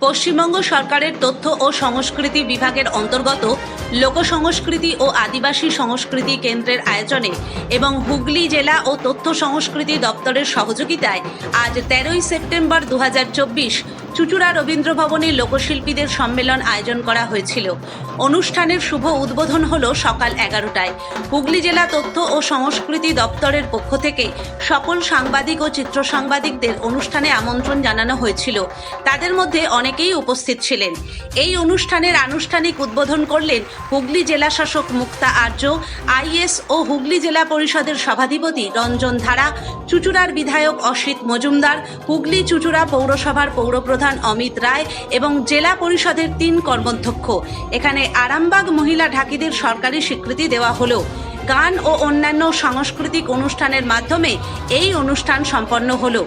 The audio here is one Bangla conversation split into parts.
পশ্চিমবঙ্গ সরকারের তথ্য ও সংস্কৃতি বিভাগের অন্তর্গত লোক সংস্কৃতি ও আদিবাসী সংস্কৃতি কেন্দ্রের আয়োজনে এবং হুগলি জেলা ও তথ্য সংস্কৃতি দপ্তরের সহযোগিতায় আজ তেরোই সেপ্টেম্বর দু হাজার চব্বিশ চুচুড়া রবীন্দ্র ভবনে লোকশিল্পীদের সম্মেলন আয়োজন করা হয়েছিল। অনুষ্ঠানের শুভ উদ্বোধন হল সকাল এগারোটায়। হুগলি জেলা তথ্য ও সংস্কৃতি দপ্তরের পক্ষ থেকে সকল সাংবাদিক ও চিত্র সাংবাদিকদের অনুষ্ঠানে আমন্ত্রণ জানানো হয়েছিল। তাদের মধ্যে অনেকেই উপস্থিত ছিলেন। এই অনুষ্ঠানের আনুষ্ঠানিক উদ্বোধন করলেন হুগলি জেলা শাসক মুক্তা আর্য, আইএস ও হুগলি জেলা পরিষদের সভাধিপতি রঞ্জন ধারা, চুচুড়ার বিধায়ক অসিত মজুমদার, হুগলি চুচুড়া পৌরসভার পৌরপ্রধান অমিত রায় এবং জেলা পরিষদের তিন কর্মাধ্যক্ষ। এখানে আরামবাগ মহিলা ঢাকিদের সরকারি স্বীকৃতি দেওয়া হলো। গান ও অন্যান্য সাংস্কৃতিক অনুষ্ঠানের মাধ্যমে এই অনুষ্ঠান সম্পন্ন হলো।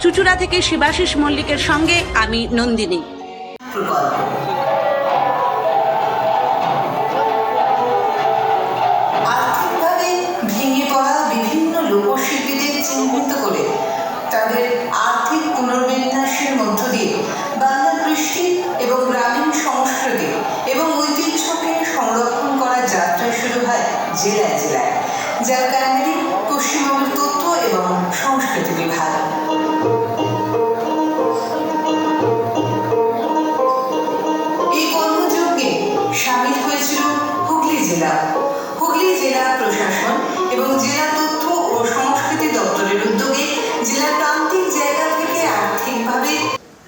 চুচুড়া থেকে শিবাশিস মল্লিকের সঙ্গে আমি নন্দিনী। জেলা প্রশাসন এবং জেলা তথ্য ও সংস্কৃতি দপ্তরের উদ্যোগে জেলার প্রান্তিক জায়গা থেকে আর্থিকভাবে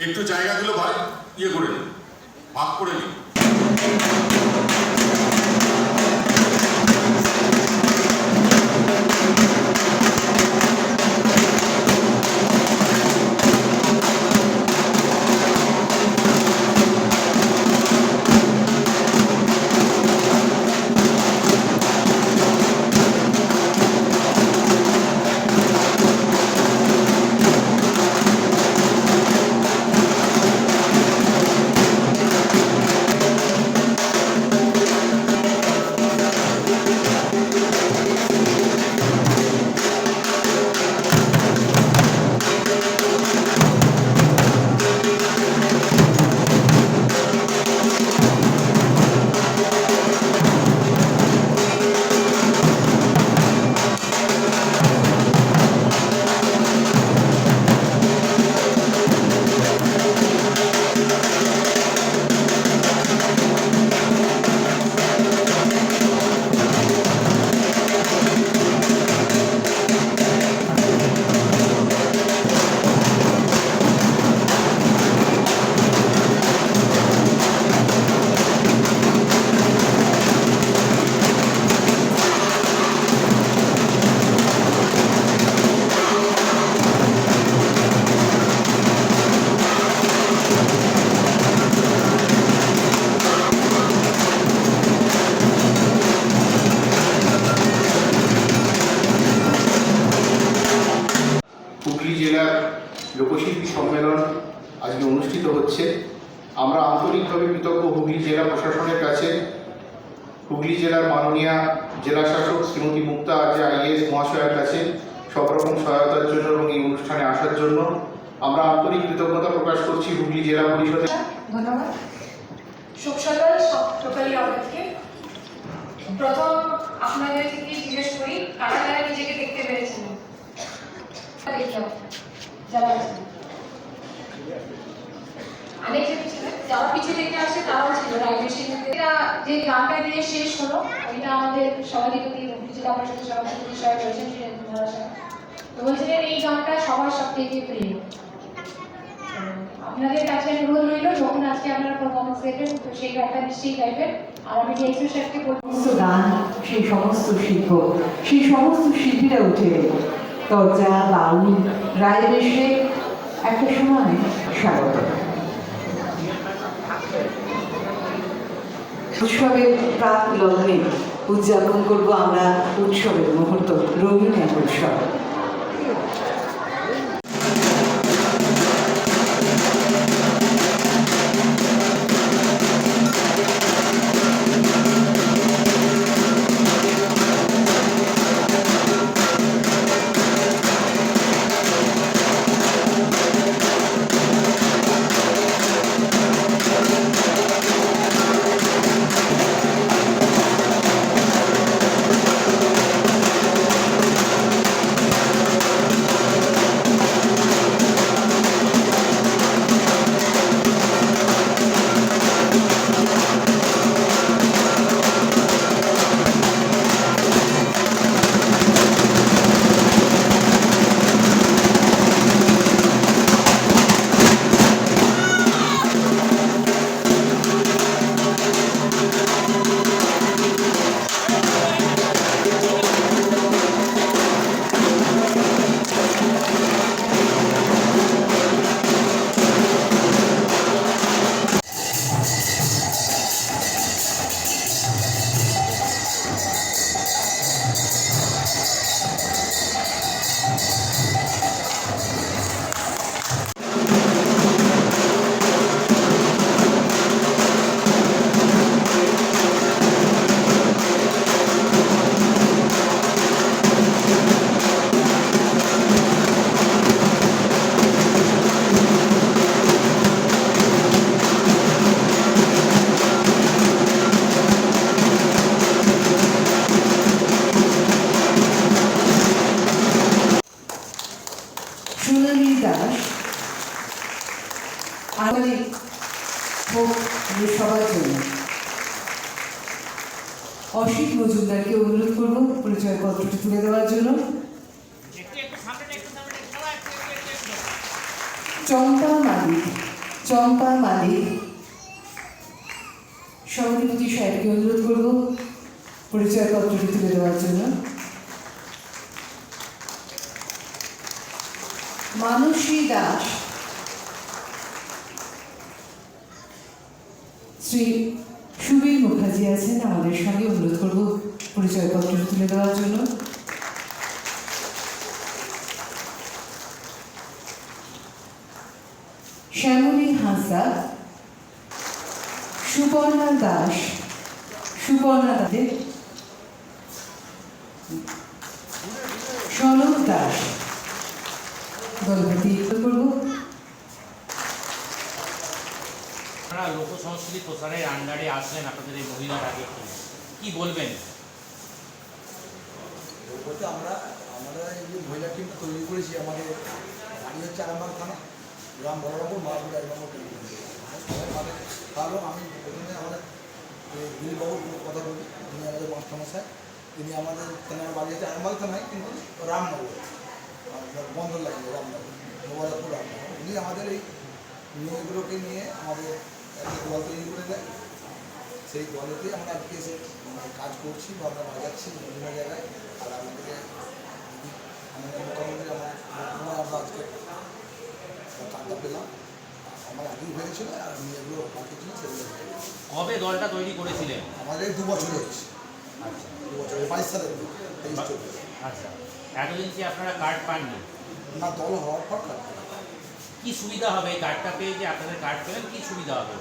একটু জায়গাগুলো ভাগ ইয়ে করে নিন ভাগ করে নিন আমরা আন্তরিকভাবে কৃতজ্ঞ হুগলি জেলা প্রশাসনের কাছে। হুগলি জেলার মাননীয়া জেলা শাসক শ্রীমতী মুক্তা আর্য আইএস মহাশয়ের কাছে সব রকম সহায়তার জন্য এবং এই অনুষ্ঠানে আসার জন্য আমরা আন্তরিক কৃতজ্ঞতা প্রকাশ করছি হুগলি জেলা পরিষদের। ধন্যবাদ। শুভ সকাল প্রথম আপনাদের জিজ্ঞেস কারা কারা নিজেকে দেখতে পেরেছেন দেখলাম যারা আছেন। অনেক জন ছিলেন যারা পিছিয়ে দেখে আসে তারাও ছিল রাইডেশন এটা যে গানটা দিয়ে শেষ হলো। ওইটা আমাদের সভাধিপতি সাহেব রয়েছেন। তো বলছিলেন, এই গানটা সবার সব থেকে প্রিয়। আপনাদের কাছে অনুরোধ রইল, যখন আজকে আপনারা পারফরমেন্স দেবেন তো সেই গানটা নিশ্চয়ই গাইবেন। আর আমি সমস্ত গান, সেই সমস্ত শিল্প, সেই সমস্ত শিল্পীরা উঠে তরজা বাউল রায় বেশে একটা সময় স্বাগত। উৎসবের প্রাক লগ্নে উদযাপন করব আমরা উৎসবের মুহূর্ত রঙিন এক উৎসব। মজুমদারকে অনুরোধ করব পরিচয়পত্রটি তুলে দেওয়ার জন্য। চম্পা মালিক চম্পা মালিক। সভাধিপতি সাহেবকে অনুরোধ করব পরিচয়পত্রটি তুলে দেওয়ার জন্য। মানসী দাস। শ্রী সুবীর মুখার্জি আছেন, আমাদের সঙ্গে অনুরোধ করব। পরিচয়পত্রটি তুলে দেওয়ার জন্য। শ্যামলী হাঁসদা সুবর্ণা দাস, সুবর্ণা দাসের সনক দাস। দলপতি করব। লোক সংস্কৃতি প্রসারের আন্ডারে আসলেন আপনাদের এই মহিলার আগে। কি বলবেন বলতে আমরা আমরা এই যে মহিলা টিমটা তৈরি করেছি আমাদের বাড়ি হচ্ছে আরামবাগ থানা, গ্রাম বড়রকম মাহবুব টিম সবাই মানে ভালো আমি প্রথমে আমাদের দিলীপবাবুর কথা বলি তিনি আমাদের মাস্টারমশাই। তিনি আমাদের থানার বাড়ি হচ্ছে আরামবাগ থানায়, কিন্তু রামনগর। বন্দর লাইনে রামনগর মোবারকপুর রামনগর। উনি আমাদের এই মেয়েগুলোকে নিয়ে আমাদের একটা দল তৈরি করে দেয়। সেই দলেতেই আমরা আজকে এসে মানে কাজ করছি বা আমরা বাজাচ্ছি বিভিন্ন জায়গায়। আর আমাদেরকে আমাদের মুখ্যমন্ত্রী আমার আমরা আজকে কার্ডটা পেলাম আমার আগেই হয়েছিল আর আমি এগুলো সেগুলো কবে দলটা তৈরি করেছিলেন? আমাদের দু বছর হয়েছে দু বছর বাইশ সালের তেইশ চব্বিশ আচ্ছা। এতদিন কি আপনারা কার্ড পাননি? না দল হওয়ার পর কার্ড কি সুবিধা হবে এই কার্ডটা পেয়ে যে আপনাদের কার্ড পেলেন? কি সুবিধা হবে?